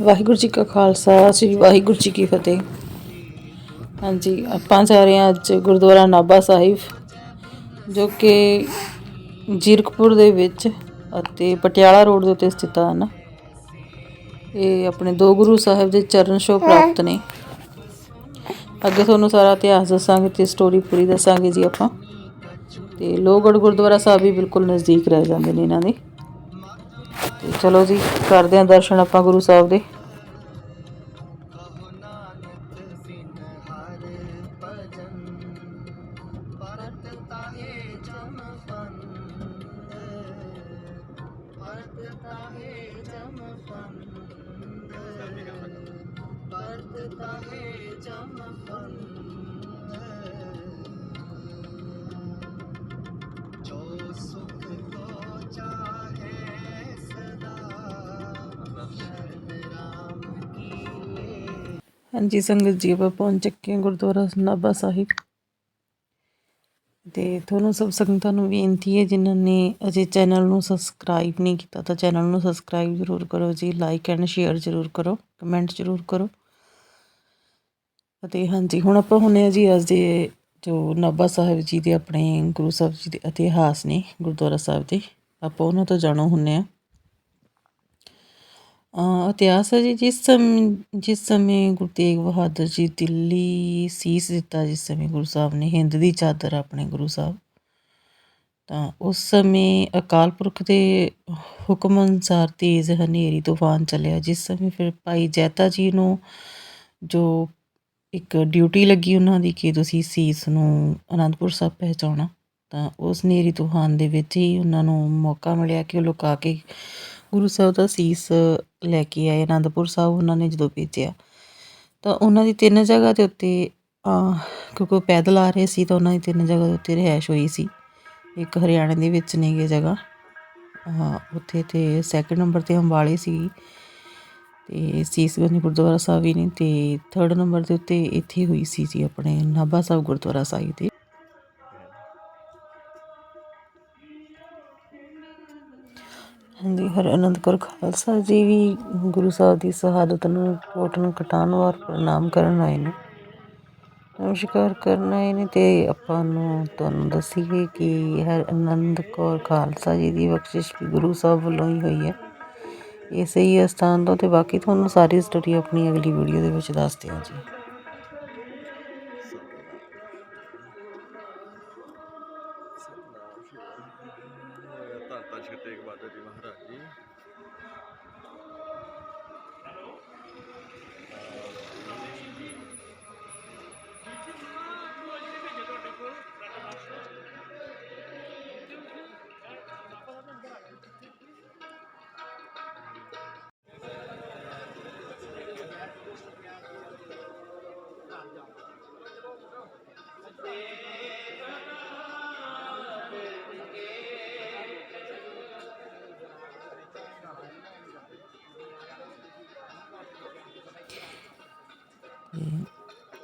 ਵਾਹਿਗੁਰੂ ਜੀ ਕਾ ਖਾਲਸਾ, ਸ੍ਰੀ ਵਾਹਿਗੁਰੂ ਜੀ ਕੀ ਫਤਿਹ। ਹਾਂਜੀ, ਆਪਾਂ ਜਾ ਰਹੇ ਹਾਂ ਅੱਜ ਗੁਰਦੁਆਰਾ ਨਾਭਾ ਸਾਹਿਬ, ਜੋ ਕਿ ਜੀਰਕਪੁਰ ਦੇ ਵਿੱਚ ਅਤੇ ਪਟਿਆਲਾ ਰੋਡ ਦੇ ਉੱਤੇ ਸਥਿਤ ਹਨ ਇਹ ਆਪਣੇ ਦੋ ਗੁਰੂ ਸਾਹਿਬ ਦੇ ਚਰਨ ਛੋਹ ਪ੍ਰਾਪਤ ਨੇ। ਅੱਗੇ ਤੁਹਾਨੂੰ ਸਾਰਾ ਇਤਿਹਾਸ ਦੱਸਾਂਗੇ ਤੇ ਸਟੋਰੀ ਪੂਰੀ ਦੱਸਾਂਗੇ ਜੀ ਆਪਾਂ। ਤੇ ਲੋਹਗੜ੍ਹ ਗੁਰਦੁਆਰਾ ਸਾਹਿਬ ਵੀ ਬਿਲਕੁਲ ਨਜ਼ਦੀਕ ਰਹਿ ਜਾਂਦੇ ਨੇ ਇਹਨਾਂ ਦੇ। ਤੇ ਚਲੋ ਜੀ, ਕਰਦੇ ਹਾਂ ਦਰਸ਼ਨ ਆਪਾਂ ਗੁਰੂ ਸਾਹਿਬ ਦੇ। ਕਹੋ ਨਾਨਕ ਜਮ ਫਨ ਜੋ ਸੁਖ ਕੋ ਚਾਹੇ ਸਦਾ ਸ਼ਰਨ ਰਾਮ ਕੀ ਹਾਂਜੀ ਸੰਗਤ ਜੀ ਆਪਾਂ ਪਹੁੰਚ ਚੁੱਕੇ ਹਾਂ ਗੁਰਦੁਆਰਾ ਨਾਭਾ ਸਾਹਿਬ। ਤੇ ਤੁਹਾਨੂੰ ਸਭ ਸੰਗਤਾਂ ਨੂੰ ਬੇਨਤੀ ਹੈ ਜਿਨ੍ਹਾਂ ਨੇ ਅਜੇ ਚੈਨਲ ਨੂੰ ਸਬਸਕ੍ਰਾਈਬ ਨਹੀਂ ਕੀਤਾ ਤਾਂ ਚੈਨਲ ਨੂੰ ਸਬਸਕ੍ਰਾਈਬ ਜ਼ਰੂਰ ਕਰੋ ਜੀ ਲਾਈਕ ਐਂਡ ਸ਼ੇਅਰ ਜ਼ਰੂਰ ਕਰੋ ਕਮੈਂਟ ਜ਼ਰੂਰ ਕਰੋ। ਅਤੇ ਹਾਂਜੀ, ਹੁਣ ਆਪਾਂ ਹੁੰਨੇ ਆ ਜੀ ਅੱਜ ਦੇ ਜੋ ਨਾਭਾ ਸਾਹਿਬ ਜੀ ਦੇ ਆਪਣੇ ਗੁਰੂ ਸਾਹਿਬ ਜੀ ਦੇ ਇਤਿਹਾਸ ਨੇ, ਗੁਰਦੁਆਰਾ ਸਾਹਿਬ ਦੇ, ਆਪਾਂ ਉਹਨਾਂ ਤੋਂ ਜਾਣੋ ਹੁੰਨੇ ਆ। ਇਤਿਹਾਸ ਹੈ ਜੀ, ਜਿਸ ਸਮੇਂ ਜਿਸ ਸਮੇਂ ਗੁਰੂ ਤੇਗ ਬਹਾਦਰ ਜੀ ਦਿੱਲੀ ਸੀਸ ਦਿੱਤਾ, ਜਿਸ ਸਮੇਂ ਗੁਰੂ ਸਾਹਿਬ ਨੇ ਹਿੰਦ ਦੀ ਚਾਦਰ ਆਪਣੇ ਗੁਰੂ ਸਾਹਿਬ, ਤਾਂ ਉਸ ਸਮੇਂ ਅਕਾਲ ਪੁਰਖ ਦੇ ਹੁਕਮ ਅਨੁਸਾਰ ਤੇਜ਼ ਹਨੇਰੀ ਤੂਫਾਨ ਚੱਲਿਆ, ਜਿਸ ਸਮੇਂ ਫਿਰ ਭਾਈ ਜੈਤਾ ਜੀ ਨੂੰ ਜੋ ਇੱਕ ਡਿਊਟੀ ਲੱਗੀ ਉਹਨਾਂ ਦੀ ਕਿ ਤੁਸੀਂ ਸੀਸ ਨੂੰ ਅਨੰਦਪੁਰ ਸਾਹਿਬ ਪਹੁੰਚਾਉਣਾ। ਤਾਂ ਉਸ ਹਨੇਰੀ ਤੂਫਾਨ ਦੇ ਵਿੱਚ ਹੀ ਉਹਨਾਂ ਨੂੰ ਮੌਕਾ ਮਿਲਿਆ ਕਿ ਉਹ ਲੁਕਾ ਕੇ ਗੁਰੂ ਸਾਹਿਬ ਦਾ ਸੀਸ ਲੈ ਕੇ ਆਏ, ਅਨੰਦਪੁਰ ਸਾਹਿਬ ਉਹਨਾਂ ਨੇ ਜਦੋਂ ਭੇਜਿਆ। ਤਾਂ ਉਹਨਾਂ ਦੀ ਤਿੰਨ ਜਗ੍ਹਾ ਦੇ ਉੱਤੇ ਕਿਉਂਕਿ ਉਹ ਪੈਦਲ ਆ ਰਹੇ ਸੀ ਤਾਂ ਉਹਨਾਂ ਦੀ ਤਿੰਨ ਜਗ੍ਹਾ ਦੇ ਉੱਤੇ ਰਿਹਾਇਸ਼ ਹੋਈ ਸੀ। ਇੱਕ ਹਰਿਆਣੇ ਦੇ ਵਿੱਚ ਨੇਗੇ ਜਗ੍ਹਾ। ਉੱਥੇ ਤੇ ਸੈਕਿੰਡ ਨੰਬਰ ਤੇ ਅੰਬਾਲੇ ਸੀ। ਤੇ ਸੀਸਗੰਜ ਗੁਰਦੁਆਰਾ ਸਾਹਿਬ ਵੀ ਨੇ ਤੇ ਥਰਡ ਨੰਬਰ ਦੇ ਉੱਤੇ ਇੱਥੇ ਹੋਈ ਸੀ ਜੀ ਆਪਣੇ ਨਾਭਾ ਸਾਹਿਬ ਗੁਰਦੁਆਰਾ ਸਾਹਿਬ ਤੇ। ਹਾਂਜੀ ਹਰ ਆਨੰਦ ਕੌਰ ਖਾਲਸਾ ਜੀ ਵੀ ਗੁਰੂ ਸਾਹਿਬ ਦੀ ਸ਼ਹਾਦਤ ਨੂੰ ਕੋਟ ਨੂੰ ਕਟਾਉਣ ਵਾਰ ਪ੍ਰਣਾਮ ਕਰਨ ਆਏ ਨੇ। ਨਮਸਕਾਰ ਕਰਨ ਆਏ ਨੇ ਤੇ ਆਪਾਂ ਨੂੰ ਤੁਹਾਨੂੰ ਦੱਸੀਏ ਕਿ ਹਰ ਆਨੰਦ ਕੌਰ ਖਾਲਸਾ ਜੀ ਦੀ ਬਖਸ਼ਿਸ਼ ਵੀ ਗੁਰੂ ਸਾਹਿਬ ਵੱਲੋਂ ਹੀ ਹੋਈ ਹੈ। ਇਸੇ ਹੀ ਅਸਥਾਨ ਤੋਂ ਤੇ ਬਾਕੀ ਤੁਹਾਨੂੰ ਸਾਰੀ ਸਟੋਰੀ ਆਪਣੀ ਅਗਲੀ ਵੀਡੀਓ ਦੇ ਵਿੱਚ ਦੱਸ ਦਿਆਂ ਜੀ ਧੰਨ ਧੰਨ ਸ਼੍ਰੀ ਤੇਗ ਬਹਾਦਰ ਜੀ ਮਹਾਰਾਜ ਜੀ।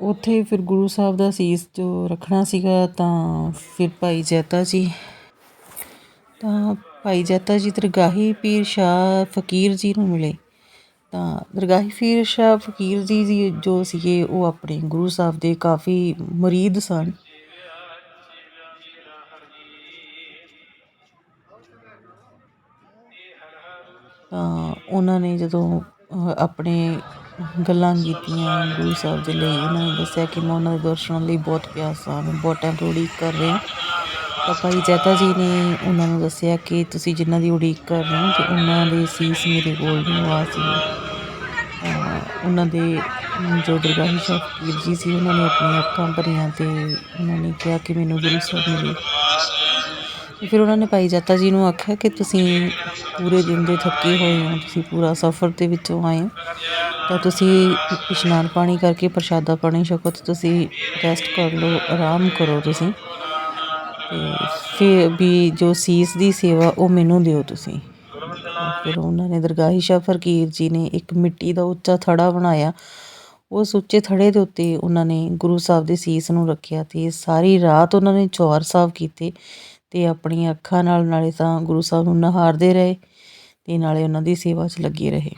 ਉੱਥੇ ਫਿਰ ਗੁਰੂ ਸਾਹਿਬ ਦਾ ਸੀਸ ਜੋ ਰੱਖਣਾ ਸੀਗਾ ਤਾਂ ਫਿਰ ਭਾਈ ਜੈਤਾ ਜੀ, ਤਾਂ ਭਾਈ ਜੈਤਾ ਜੀ, ਦਰਗਾਹੀ ਪੀਰ ਸ਼ਾਹ ਫਕੀਰ ਜੀ ਨੂੰ ਮਿਲੇ। ਤਾਂ ਦਰਗਾਹੀ ਪੀਰ ਸ਼ਾਹ ਫਕੀਰ ਜੀ ਜੀ ਜੋ ਸੀਗੇ ਉਹ ਆਪਣੇ ਗੁਰੂ ਸਾਹਿਬ ਦੇ ਕਾਫੀ ਮੁਰੀਦ ਸਨ। ਤਾਂ ਉਹਨਾਂ ਨੇ ਜਦੋਂ ਆਪਣੇ ਗੱਲਾਂ ਕੀਤੀਆਂ ਗੁਰੂ ਸਾਹਿਬ ਦੇ ਲਈ। ਉਹਨਾਂ ਨੇ ਦੱਸਿਆ ਕਿ ਮੈਂ ਉਹਨਾਂ ਦੇ ਦਰਸ਼ਨਾਂ ਲਈ ਬਹੁਤ ਪਿਆਸ ਹਾਂ ਮੈਂ ਬਹੁਤ ਟਾਈਮ ਤੋਂ ਉਡੀਕ ਕਰ ਰਿਹਾ। ਤਾਂ ਭਾਈ ਜੈਤਾ ਜੀ ਨੇ ਉਹਨਾਂ ਨੂੰ ਦੱਸਿਆ ਕਿ ਤੁਸੀਂ ਜਿਨ੍ਹਾਂ ਦੀ ਉਡੀਕ ਕਰ ਰਹੇ ਹੋ ਤੇ ਉਹਨਾਂ ਦੇ ਸੀਸ ਮੇਰੇ ਕੋਲ ਨਿਵਾਸ ਸੀ। ਉਹਨਾਂ ਦੇ ਜੋ ਦਰਗਾਹੀ ਸ਼ਾਹ ਫਕੀਰ ਜੀ ਸੀ, ਉਹਨਾਂ ਨੇ ਆਪਣੀਆਂ ਅੱਖਾਂ ਭਰੀਆਂ ਤੇ ਉਹਨਾਂ ਨੇ ਕਿਹਾ ਕਿ ਮੈਨੂੰ ਗੁਰੂ ਸਾਹਿਬ ਮਿਲੇ। ਫਿਰ ਉਹਨਾਂ ਨੇ ਭਾਈ ਜੱਤਾ ਜੀ ਨੂੰ ਆਖਿਆ ਕਿ ਤੁਸੀਂ ਪੂਰੇ ਦਿਨ ਦੇ ਥੱਕੇ ਹੋਏ ਹੋ, ਤੁਸੀਂ ਪੂਰਾ ਸਫ਼ਰ ਦੇ ਵਿੱਚੋਂ ਆਏ ਹੋ। ਤਾਂ ਤੁਸੀਂ ਇਸ਼ਨਾਨ ਪਾਣੀ ਕਰਕੇ ਪ੍ਰਸ਼ਾਦਾ ਪਾਣੀ ਛਕੋ ਤੇ ਤੁਸੀਂ ਰੈਸਟ ਕਰ ਲਓ, ਆਰਾਮ ਕਰੋ ਤੁਸੀਂ। ਅਤੇ ਫਿਰ ਵੀ ਜੋ ਸੀਸ ਦੀ ਸੇਵਾ ਉਹ ਮੈਨੂੰ ਦਿਓ ਤੁਸੀਂ। ਫਿਰ ਉਹਨਾਂ ਨੇ ਦਰਗਾਹੀ ਸ਼ਾਹ ਫਕੀਰ ਜੀ ਨੇ ਇੱਕ ਮਿੱਟੀ ਦਾ ਉੱਚਾ ਥੜਾ ਬਣਾਇਆ। ਉਸ ਉੱਚੇ ਥੜੇ ਦੇ ਉੱਤੇ ਉਹਨਾਂ ਨੇ ਗੁਰੂ ਸਾਹਿਬ ਦੇ ਸੀਸ ਨੂੰ ਰੱਖਿਆ ਤੇ ਸਾਰੀ ਰਾਤ ਉਹਨਾਂ ਨੇ ਚੌਰ ਸਾਹਿਬ ਕੀਤੇ ਤੇ ਆਪਣੀਆਂ ਅੱਖਾਂ ਨਾਲ ਨਾਲੇ ਤਾਂ ਗੁਰੂ ਸਾਹਿਬ ਨੂੰ ਨਹਾਰਦੇ ਰਹੇ ਤੇ ਨਾਲੇ ਉਹਨਾਂ ਦੀ ਸੇਵਾ 'ਚ ਲੱਗੇ ਰਹੇ।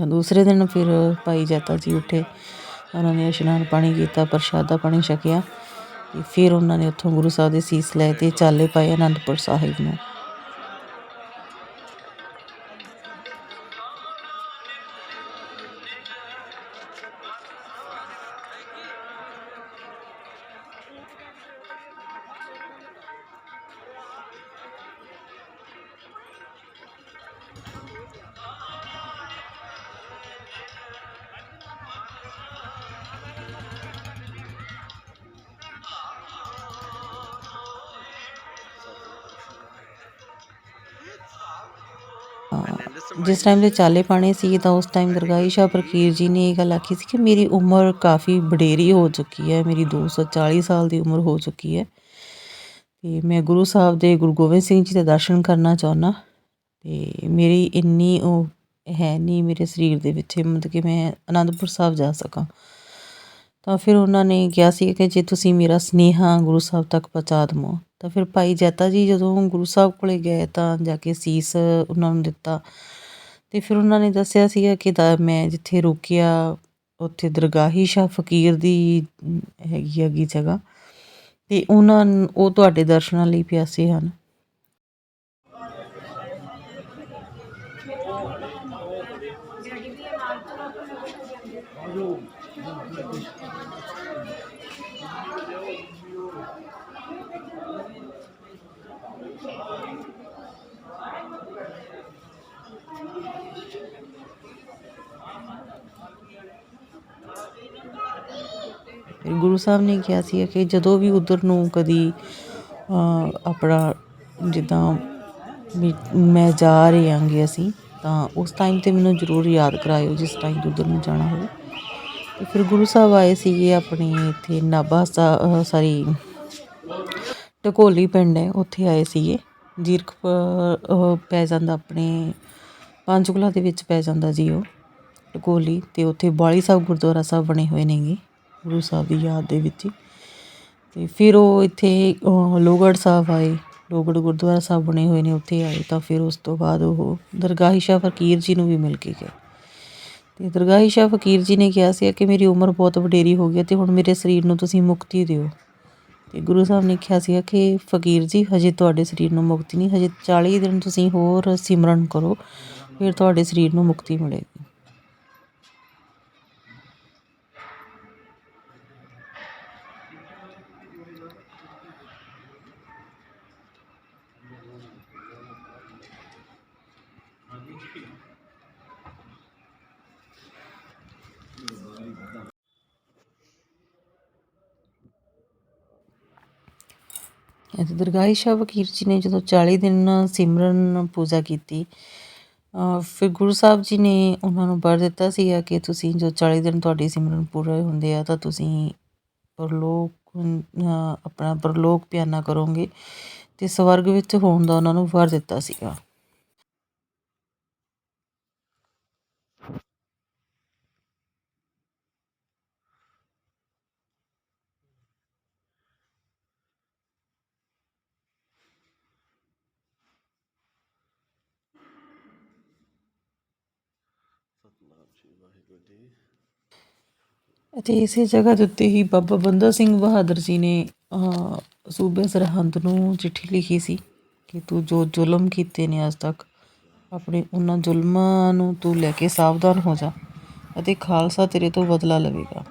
ਤਾਂ ਦੂਸਰੇ ਦਿਨ ਫਿਰ ਭਾਈ ਜੈਤਾ ਜੀ ਉੱਠੇ। ਉਹਨਾਂ ਨੇ ਇਸ਼ਨਾਨ ਪਾਣੀ ਕੀਤਾ, ਪ੍ਰਸ਼ਾਦਾ ਪਾਣੀ ਛਕਿਆ ਤੇ ਫਿਰ ਉਹਨਾਂ ਨੇ ਉੱਥੋਂ ਗੁਰੂ ਸਾਹਿਬ ਦੇ ਸੀਸ ਲੈ ਤੇ ਚਾਲੇ ਪਾਏ ਅਨੰਦਪੁਰ ਸਾਹਿਬ ਨੂੰ। ਜਿਸ ਟਾਈਮ ਦੇ ਚਾਲੇ ਪਾਣੇ ਸੀ ਤਾਂ ਉਸ ਟਾਈਮ ਦਰਗਾਹੀ ਸ਼ਾਹ ਪ੍ਰਕੀਰ ਜੀ ਨੇ ਇਹ ਗੱਲ ਆਖੀ ਸੀ ਕਿ ਮੇਰੀ ਉਮਰ ਕਾਫੀ ਵਡੇਰੀ ਹੋ ਚੁੱਕੀ ਹੈ, ਮੇਰੀ 240 ਸਾਲ ਦੀ ਉਮਰ ਹੋ ਚੁੱਕੀ ਹੈ। ਤੇ ਮੈਂ ਗੁਰੂ ਸਾਹਿਬ ਦੇ ਗੁਰੂ ਗੋਬਿੰਦ ਸਿੰਘ ਜੀ ਦੇ ਦਰਸ਼ਨ ਕਰਨਾ ਚਾਹੁੰਦਾ ਤੇ ਮੇਰੀ ਇੰਨੀ ਉਹ ਹੈ ਨਹੀਂ ਮੇਰੇ ਸਰੀਰ ਦੇ ਵਿੱਚ ਹਿੰਮਤ ਕਿ ਮੈਂ ਅਨੰਦਪੁਰ ਸਾਹਿਬ ਜਾ ਸਕਾਂ। ਤਾਂ ਫਿਰ ਉਹਨਾਂ ਨੇ ਕਿਹਾ ਸੀ ਕਿ ਜੇ ਤੁਸੀਂ ਮੇਰਾ ਸਨੇਹਾ ਗੁਰੂ ਸਾਹਿਬ ਤੱਕ ਪਹੁੰਚਾ ਦੇਵੋ ਤਾਂ ਫਿਰ ਭਾਈ ਜੈਤਾ ਜੀ ਜਦੋਂ ਗੁਰੂ ਸਾਹਿਬ ਕੋਲ ਗਏ ਤਾਂ ਜਾ ਕੇ ਸੀਸ ਉਹਨਾਂ ਨੂੰ ਦਿੱਤਾ ਅਤੇ ਫਿਰ ਉਹਨਾਂ ਨੇ ਦੱਸਿਆ ਸੀਗਾ ਕਿ ਦਾ ਮੈਂ ਜਿੱਥੇ ਰੁਕਿਆ, ਉੱਥੇ ਦਰਗਾਹੀ ਸ਼ਾਹ ਫਕੀਰ ਦੀ ਹੈਗੀ ਹੈਗੀ ਜਗ੍ਹਾ ਅਤੇ ਉਹਨਾਂ ਉਹ ਤੁਹਾਡੇ ਦਰਸ਼ਨਾਂ ਲਈ ਪਿਆਸੇ ਹਨ ਫਿਰ ਗੁਰੂ ਸਾਹਿਬ ਨੇ ਕਿਹਾ ਸੀ ਕਿ ਜਦੋਂ ਵੀ ਉਧਰ ਨੂੰ ਕਦੀ ਆਪਣਾ ਜਿੱਦਾਂ ਵੀ ਮੈਂ ਜਾ ਰਹੀ ਆਂਗੇ ਅਸੀਂ, ਤਾਂ ਉਸ ਟਾਈਮ ਤੇ ਮੈਨੂੰ ਜ਼ਰੂਰ ਯਾਦ ਕਰਾਇਓ ਜਿਸ ਟਾਈਮ ਉਧਰ ਨੂੰ ਜਾਣਾ ਹੋਵੇ। ਤੇ ਫਿਰ ਗੁਰੂ ਸਾਹਿਬ ਆਏ ਸੀਗੇ ਆਪਣੇ ਇੱਥੇ ਨਾਭਾ ਸਾਰੀ ਢਕੋਲੀ ਪਿੰਡ ਹੈ, ਉੱਥੇ ਆਏ ਸੀਗੇ। ਜ਼ੀਰਖ ਪੈ ਜਾਂਦਾ ਆਪਣੇ ਪੰਚਕੂਲਾ ਦੇ ਵਿੱਚ ਪੈ ਜਾਂਦਾ ਜੀ ਉਹ ਟਕੋਲੀ ਤੇ ਉੱਥੇ ਬਾਲੀ ਸਾਹਿਬ ਗੁਰਦੁਆਰਾ ਸਾਹਿਬ ਬਣੇ ਹੋਏ ਨੇਗੇ। ਗੁਰੂ ਸਾਹਿਬ ਦੀ ਯਾਦ ਦੇ ਵਿੱਚ ਹੀ। ਤੇ ਫਿਰ ਉਹ ਇੱਥੇ ਅਹ, ਲੋਹਗੜ੍ਹ ਸਾਹਿਬ ਆਏ। ਲੋਗੜ ਗੁਰਦੁਆਰਾ ਸਾਹਿਬ ਬਣੇ ਹੋਏ ਨੇ ਉੱਥੇ ਆਏ ਤਾਂ ਫਿਰ ਉਸ ਤੋਂ ਬਾਅਦ ਉਹ ਦਰਗਾਹੀ ਸ਼ਾਹ ਫਕੀਰ ਜੀ ਨੂੰ ਵੀ ਮਿਲ ਕੇ ਗਏ। ਤੇ ਦਰਗਾਹੀ ਸ਼ਾਹ ਫਕੀਰ ਜੀ ਨੇ ਕਿਹਾ ਸੀ ਕਿ ਮੇਰੀ ਉਮਰ ਬਹੁਤ ਵਡੇਰੀ ਹੋ ਗਈ ਹੈ ਤੇ ਹੁਣ ਮੇਰੇ ਸਰੀਰ ਨੂੰ ਤੁਸੀਂ ਮੁਕਤੀ ਦਿਓ। ਤੇ ਗੁਰੂ ਸਾਹਿਬ ਨੇ ਕਿਹਾ ਸੀਗਾ ਕਿ ਫਕੀਰ ਜੀ ਹਜੇ ਤੁਹਾਡੇ ਸਰੀਰ ਨੂੰ ਮੁਕਤੀ ਨਹੀਂ ਹਜੇ 40 ਦਿਨ ਤੁਸੀਂ ਹੋਰ ਸਿਮਰਨ ਕਰੋ ਫਿਰ ਤੁਹਾਡੇ ਸਰੀਰ ਨੂੰ ਮੁਕਤੀ ਮਿਲੇਗੀ। ਅਤੇ ਦਰਗਾਹੀ ਸ਼ਾਹ ਫਕੀਰ ਜੀ ਨੇ ਜਦੋਂ 40 ਦਿਨ ਸਿਮਰਨ ਪੂਜਾ ਕੀਤੀ ਫਿਰ ਗੁਰੂ ਸਾਹਿਬ ਜੀ ਨੇ ਉਹਨਾਂ ਨੂੰ ਵਰ ਦਿੱਤਾ ਸੀਗਾ ਕਿ ਤੁਸੀਂ ਜੋ 40 ਦਿਨ ਤੁਹਾਡੇ ਸਿਮਰਨ ਪੂਰੇ ਹੁੰਦੇ ਆ, ਤਾਂ ਤੁਸੀਂ ਪਰਲੋਕ ਆਪਣਾ ਪਰਲੋਕ ਪਿਆਨਾ ਕਰੋਗੇ ਤੇ ਸਵਰਗ ਵਿੱਚ ਹੋਣ ਦਾ ਉਹਨਾਂ ਨੂੰ ਵਰ ਦਿੱਤਾ ਸੀਗਾ। ਅਤੇ ਇਸੇ ਜਗ੍ਹਾ ਦੇ ਉੱਤੇ ਹੀ ਬਾਬਾ ਬੰਦਾ ਸਿੰਘ ਬਹਾਦਰ ਜੀ ਨੇ ਸੂਬੇ ਸਰਹੰਦ ਨੂੰ ਚਿੱਠੀ ਲਿਖੀ ਸੀ ਕਿ ਤੂੰ ਜੋ ਜ਼ੁਲਮ ਕੀਤੇ ਨੇ ਅੱਜ ਤੱਕ, ਆਪਣੇ ਉਹਨਾਂ ਜ਼ੁਲਮਾਂ ਨੂੰ ਤੂੰ ਲੈ ਕੇ ਸਾਵਧਾਨ ਹੋ ਜਾ ਅਤੇ ਖਾਲਸਾ ਤੇਰੇ ਤੋਂ ਬਦਲਾ ਲਵੇਗਾ।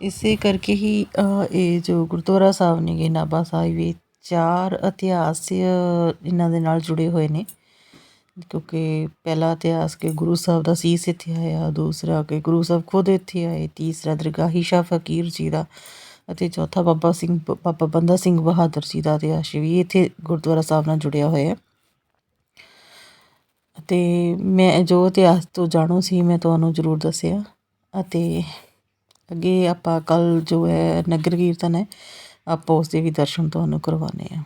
ਇਸੇ ਕਰਕੇ ਹੀ ਇਹ ਜੋ ਗੁਰਦੁਆਰਾ ਸਾਹਿਬ ਨੇਗੇ, ਨਾਭਾ ਸਾਹਿਬ, ਇਹ ਚਾਰ ਇਤਿਹਾਸ ਇਹਨਾਂ ਦੇ ਨਾਲ ਜੁੜੇ ਹੋਏ ਨੇ। ਕਿਉਂਕਿ ਪਹਿਲਾ ਇਤਿਹਾਸ ਕਿ ਗੁਰੂ ਸਾਹਿਬ ਦਾ ਸੀਸ ਇੱਥੇ ਆਇਆ, ਦੂਸਰਾ ਕਿ ਗੁਰੂ ਸਾਹਿਬ ਖੁਦ ਇੱਥੇ ਆਏ, ਤੀਸਰਾ ਦਰਗਾਹੀ ਸ਼ਾਹ ਫਕੀਰ ਜੀ ਦਾ ਅਤੇ ਚੌਥਾ ਬਾਬਾ ਸਿੰਘ, ਬਾਬਾ ਬੰਦਾ ਸਿੰਘ ਬਹਾਦਰ ਜੀ ਦਾ ਇਤਿਹਾਸ ਵੀ ਇੱਥੇ ਗੁਰਦੁਆਰਾ ਸਾਹਿਬ ਨਾਲ ਜੁੜਿਆ ਹੋਇਆ। ਹੈ ਅਤੇ ਮੈਂ ਜੋ ਇਤਿਹਾਸ ਤੋਂ ਜਾਣੂ ਸੀ, ਮੈਂ ਤੁਹਾਨੂੰ ਜ਼ਰੂਰ ਦੱਸਿਆ ਅਤੇ ਅੱਗੇ ਆਪਾਂ ਕੱਲ੍ਹ ਜੋ ਹੈ ਨਗਰ ਕੀਰਤਨ ਹੈ, ਆਪਾਂ ਉਸ ਦੇ ਵੀ ਦਰਸ਼ਨ ਤੁਹਾਨੂੰ ਕਰਵਾਉਂਦੇ ਹਾਂ।